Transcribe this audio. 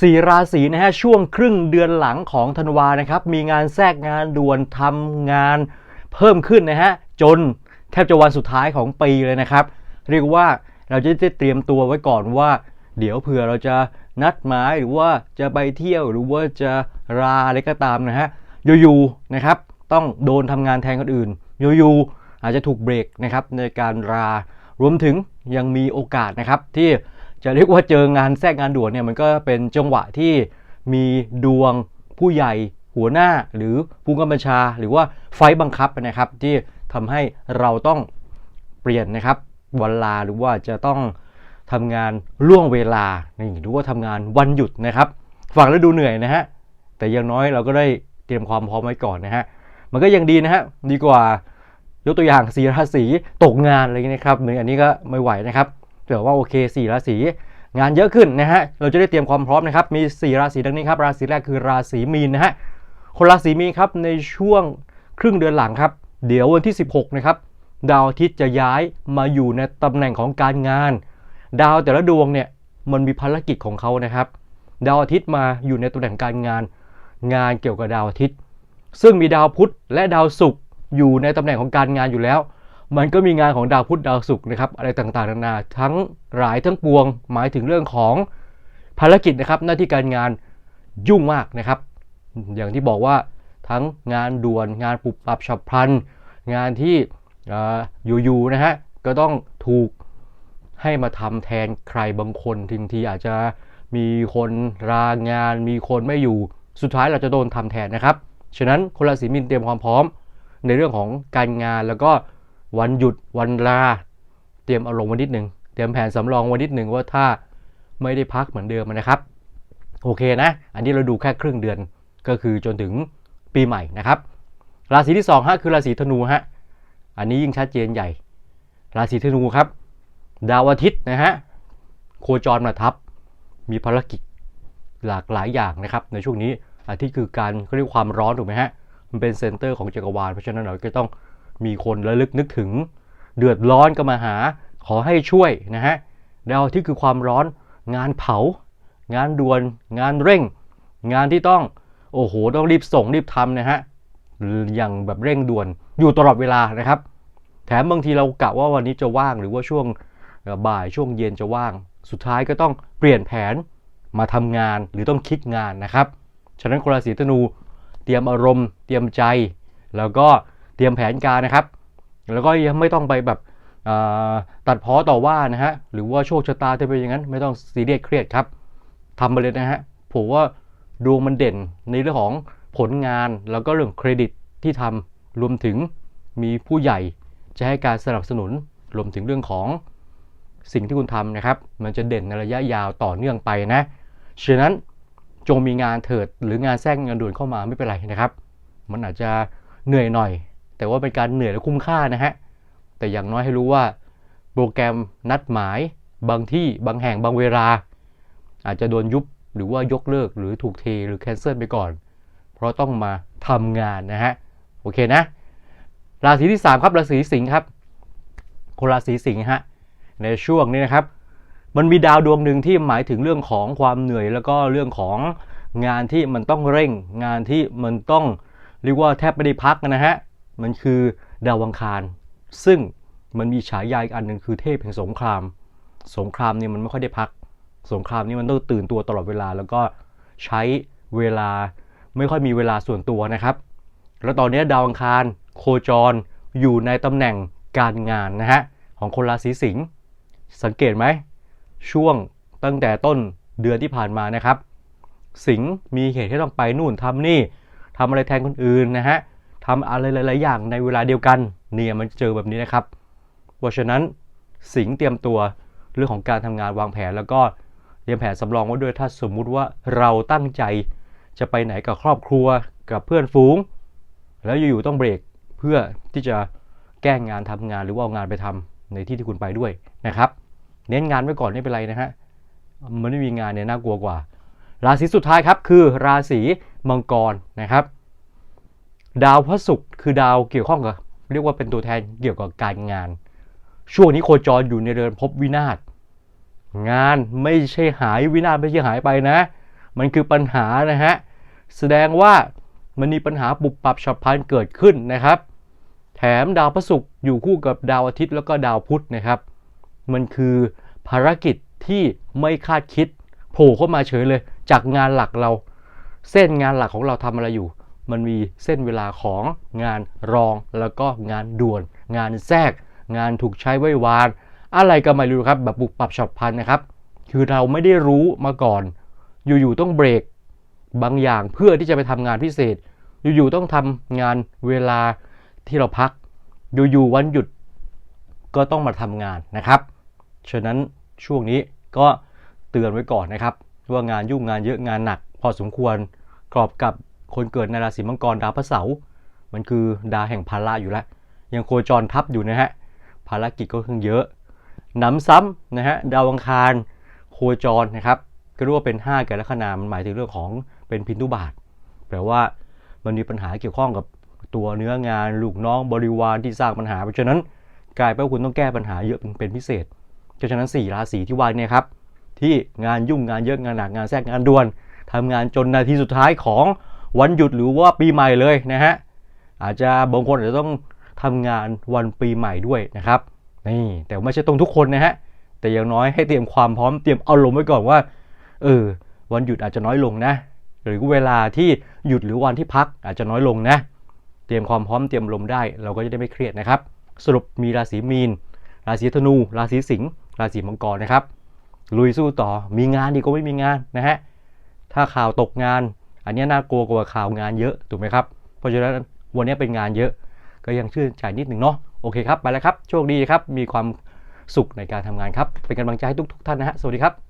สี่ราศีนะฮะช่วงครึ่งเดือนหลังของธันวานะครับ มีงานแทรกงานด่วนทำงานเพิ่มขึ้นนะฮะจนแทบจะวันสุดท้ายของปีเลยนะครับ เรียกว่าเราจะได้เตรียมตัวไว้ก่อนว่า เดี๋ยวเผื่อเราจะนัดหมายหรือว่าจะไปเที่ยวหรือว่าจะลาอะไรก็ตามนะฮะอยู่ๆนะครับต้องโดนทำงานแทนคนอื่นอยู่ๆอาจจะถูกเบรกนะครับในการลารวมถึงยังมีโอกาสนะครับที่ จะเรียกว่าเจองานแทรกงานด่วนเนี่ยมันก็เป็นจังหวะที่มีดวงผู้ใหญ่หัวหน้าหรือผู้กำบัญชา หรือว่าไฟล์บังคับนะครับ ที่ทำให้เราต้องเปลี่ยนนะครับวันลาหรือว่าจะต้องทำงานล่วงเวลาหรือว่าทำงานวันหยุดนะครับฟังแล้วดูเหนื่อยนะฮะแต่อย่างน้อยเราก็ได้เตรียมความพร้อมไว้ก่อนนะฮะมันก็ยังดีนะฮะดีกว่ายกตัวอย่างสีราศีตกงานอะไรอย่างนี้นะครับหนึ่งอันนี้ก็ไม่ไหวนะครับ แต่ว่าโอเคสี่ราศีงานเยอะขึ้นนะฮะเราจะได้เตรียมความพร้อมนะครับมีสี่ราศีดังนี้ครับราศีแรกคือราศีมีนนะฮะคนราศีมีนครับในช่วงครึ่งเดือนหลังครับ เดี๋ยววันที่ 16นะครับดาวอาทิตย์จะย้ายมาอยู่ในตำแหน่งของการงาน ดาวแต่ละดวงเนี่ยมันมีภารกิจของเขานะครับดาวอาทิตย์มาอยู่ในตำแหน่งการงาน งานเกี่ยวกับดาวอาทิตย์ ซึ่งมีดาวพุธและดาวศุกร์อยู่ในตำแหน่งของการงานอยู่แล้ว มันก็มีงานของดาวพุธดาวศุกร์นะครับอะไรต่างๆนานาทั้งหลายทั้งปวง หมายถึงเรื่องของภารกิจนะครับ หน้าที่การงานยุ่งมากนะครับ อย่างที่บอกว่าทั้งงานด่วนงานปุบปับฉับพลัน งานที่อยู่ๆนะฮะก็ต้องถูกให้มาทำแทนใครบางคนทีทีอาจจะมีคนลางาน มีคนไม่อยู่สุดท้ายเราจะโดนทำแทนนะครับ ฉะนั้นคนราศีมีนเตรียมความพร้อมในเรื่องของการงานแล้วก็ วันหยุดวันลา เตรียมอารมณ์วันนิดหนึ่งเตรียมแผนสำรองวันนิดหนึ่งว่าถ้าไม่ได้พักเหมือนเดิมนะครับ โอเคนะ อันนี้เราดูแค่ครึ่งเดือนก็คือจนถึงปีใหม่นะครับราศีที่2ฮะคือราศีธนูฮะอันนี้ยิ่งชัดเจนใหญ่ ราศีธนูครับ ดาวอาทิตย์นะฮะโคจรมาทับ มีภารกิจหลากหลายอย่างนะครับ ในช่วงนี้อาทิตย์คือการเขาเรียกความร้อนถูกไหมฮะมันเป็นเซนเตอร์ของจักรวาลเพราะฉะนั้นเราก็ต้อง มีคนระลึกนึกถึง เดือดร้อนก็มาหา ขอให้ช่วยนะฮะดาวทิตย์คือความร้อน งานเผา งานด่วน งานเร่ง งานที่ต้อง โอ้โห ต้องรีบส่งรีบทำนะฮะอย่างแบบเร่งด่วนอยู่ตลอดเวลานะครับ แถมบางทีเรากะว่าวันนี้จะว่างหรือว่าช่วงบ่ายช่วงเย็นจะว่าง สุดท้ายก็ต้องเปลี่ยนแผนมาทำงานหรือต้องคิดงานนะครับ ฉะนั้นคนราศีธนูเตรียมอารมณ์ เตรียมใจ แล้วก็ เตรียมแผนการนะครับ แล้วก็ยังไม่ต้องไปแบบตัดพ้อต่อว่านะฮะหรือว่าโชคชะตาจะเป็นอย่างนั้น ไม่ต้องซีเรียสเครียดครับทำไปเลยนะฮะผมว่าดวงมันเด่นในเรื่องของผลงานแล้วก็เรื่องเครดิตที่ทำรวมถึงมีผู้ใหญ่จะให้การสนับสนุนรวมถึงเรื่องของสิ่งที่คุณทำนะครับ มันจะเด่นในระยะยาวต่อเนื่องไปนะฉะนั้นจงมีงานเถิดหรืองานแทรกงานด่วนเข้ามาไม่เป็นไรนะครับ มันอาจจะเหนื่อยหน่อย แต่ว่าเป็นการเหนื่อยและคุ้มค่านะฮะ แต่อย่างน้อยให้รู้ว่าโปรแกรมนัดหมาย บางที่บางแห่งบางเวลา อาจจะโดนยุบหรือว่ายกเลิกหรือถูกเทหรือแคนเซิลไปก่อน เพราะต้องมาทำงานนะฮะ โอเคนะ ราศีที่ 3 ครับ ราศีสิงห์ครับคนราศีสิงห์ฮะในช่วงนี้นะครับ มันมีดาวดวงหนึ่งที่หมายถึงเรื่องของความเหนื่อยแล้วก็เรื่องของงานที่มันต้องเร่ง งานที่มันต้องเรียกว่าแทบไม่ได้พักนะฮะ มันคือดาววังคาร ซึ่งมันมีฉายาอีกอันหนึ่งคือเทพแห่งสงคราม สงครามเนี่ยมันไม่ค่อยได้พัก สงครามนี้มันต้องตื่นตัวตลอดเวลา แล้วก็ใช้เวลาไม่ค่อยมีเวลาส่วนตัวนะครับ แล้วตอนนี้ดาวอังคาร โคจรอยู่ในตำแหน่งการงานนะฮะของคนราศีสิงห์สังเกตไหม ช่วงตั้งแต่ต้นเดือนที่ผ่านมานะครับ สิงห์มีเหตุให้ต้องไปนู่นทำนี่ทำอะไรแทนคนอื่นนะฮะ ทำอะไรหลาย ๆ อย่างในเวลาเดียวกันเนี่ยมันเจอแบบนี้นะครับ เพราะฉะนั้นสิงเตรียมตัวเรื่องของการทำงานวางแผน แล้วก็เตรียมแผนสำรองไว้ด้วยถ้าสมมุติว่าเราตั้งใจจะไปไหนกับครอบครัวกับเพื่อนฝูง แล้วอยู่ ๆ ต้องเบรกเพื่อที่จะแก้งงานทำงานหรือว่าเอางานไปทำในที่ที่คุณไปด้วยนะครับ เน้นงานไว้ก่อนไม่เป็นไรนะฮะมันไม่มีงานเนี่ยน่ากลัวกว่า ราศีสุดท้ายครับคือราศีมังกรนะครับ ดาวพระศุกร์คือดาวเกี่ยวข้องกับเรียกว่าเป็นตัวแทนเกี่ยวกับการงาน ช่วงนี้โคจรอยู่ในเรือนพบวินาศงานไม่ใช่หายวินาศไม่ใช่หายไปนะ มันคือปัญหานะฮะแสดงว่ามันมีปัญหาปุบปับฉับพลันเกิดขึ้นนะครับ แถมดาวพระศุกร์อยู่คู่กับดาวอาทิตย์แล้วก็ดาวพุธนะครับ มันคือภารกิจที่ไม่คาดคิดโผล่เข้ามาเฉยเลย จากงานหลักเรา เส้นงานหลักของเราทำอะไรอยู่ มันมีเส้นเวลาของงานรองแล้วก็งานด่วน งานแทรก งานถูกใช้ไว้วาน อะไรก็ไม่รู้ครับแบบบุกปรับฉับพลันนะครับ คือเราไม่ได้รู้มาก่อน อยู่ๆต้องเบรกบางอย่างเพื่อที่จะไปทำงานพิเศษ อยู่ๆต้องทำงานเวลาที่เราพัก อยู่ๆวันหยุดก็ต้องมาทำงานนะครับ ฉะนั้นช่วงนี้ก็เตือนไว้ก่อนนะครับ ว่างานยุ่งงานเยอะงานหนัก พอสมควรกรอบกับ คนเกิดในราศีมังกรดาวพระเสาร์มันคือดาวแห่งภาระอยู่แล้ว ยังโคจรทับอยู่นะฮะภารกิจก็ค่อนข้างเยอะหนำซ้ำนะฮะดาวอังคารโคจรนะครับก็รู้ว่าเป็น 5แก่ลัคนามันหมายถึงเรื่องของเป็นพินทุบาทแปลว่ามันมีปัญหาเกี่ยวข้องกับตัวเนื้องานลูกน้องบริวารที่สร้างปัญหา เพราะฉะนั้นกลายเป็นว่าคุณต้องแก้ปัญหาเยอะเป็นพิเศษเพราะฉะนั้น 4 ราศีที่ว่าเนี่ยครับ ที่งานยุ่งงานเยอะงานหนักงานแทรกงานด่วนทำงานจนนาทีสุดท้ายของ วันหยุดหรือว่าปีใหม่เลยนะฮะอาจจะบางคนอาจจะต้องทำงานวันปีใหม่ด้วยนะครับนี่แต่ไม่ใช่ตรงทุกคนนะฮะแต่อย่างน้อยให้เตรียมความพร้อมเตรียมอารมณ์ไว้ก่อนว่าเออวันหยุดอาจจะน้อยลงนะ หรือเวลาที่หยุดหรือวันที่พักอาจจะน้อยลงนะ เตรียมความพร้อมเตรียมลมณ์ได้ เราก็จะได้ไม่เครียดนะครับ สรุปมีราศีมีน ราศีธนู ราศีสิงห์ราศีมังกรนะครับลุยสู้ต่อมีงานดีก็ไม่มีงานนะฮะถ้าข่าวตกงาน อันนี้น่ากลัวกว่าข่าวงานเยอะถูกไหมครับ เพราะฉะนั้นวันนี้เป็นงานเยอะ ก็ยังชื่นใจนิดหนึ่งเนาะโอเคครับไปแล้วครับโชคดีครับมีความสุขในการทำงานครับ เป็นกำลังใจให้ทุกๆท่านนะฮะสวัสดีครับ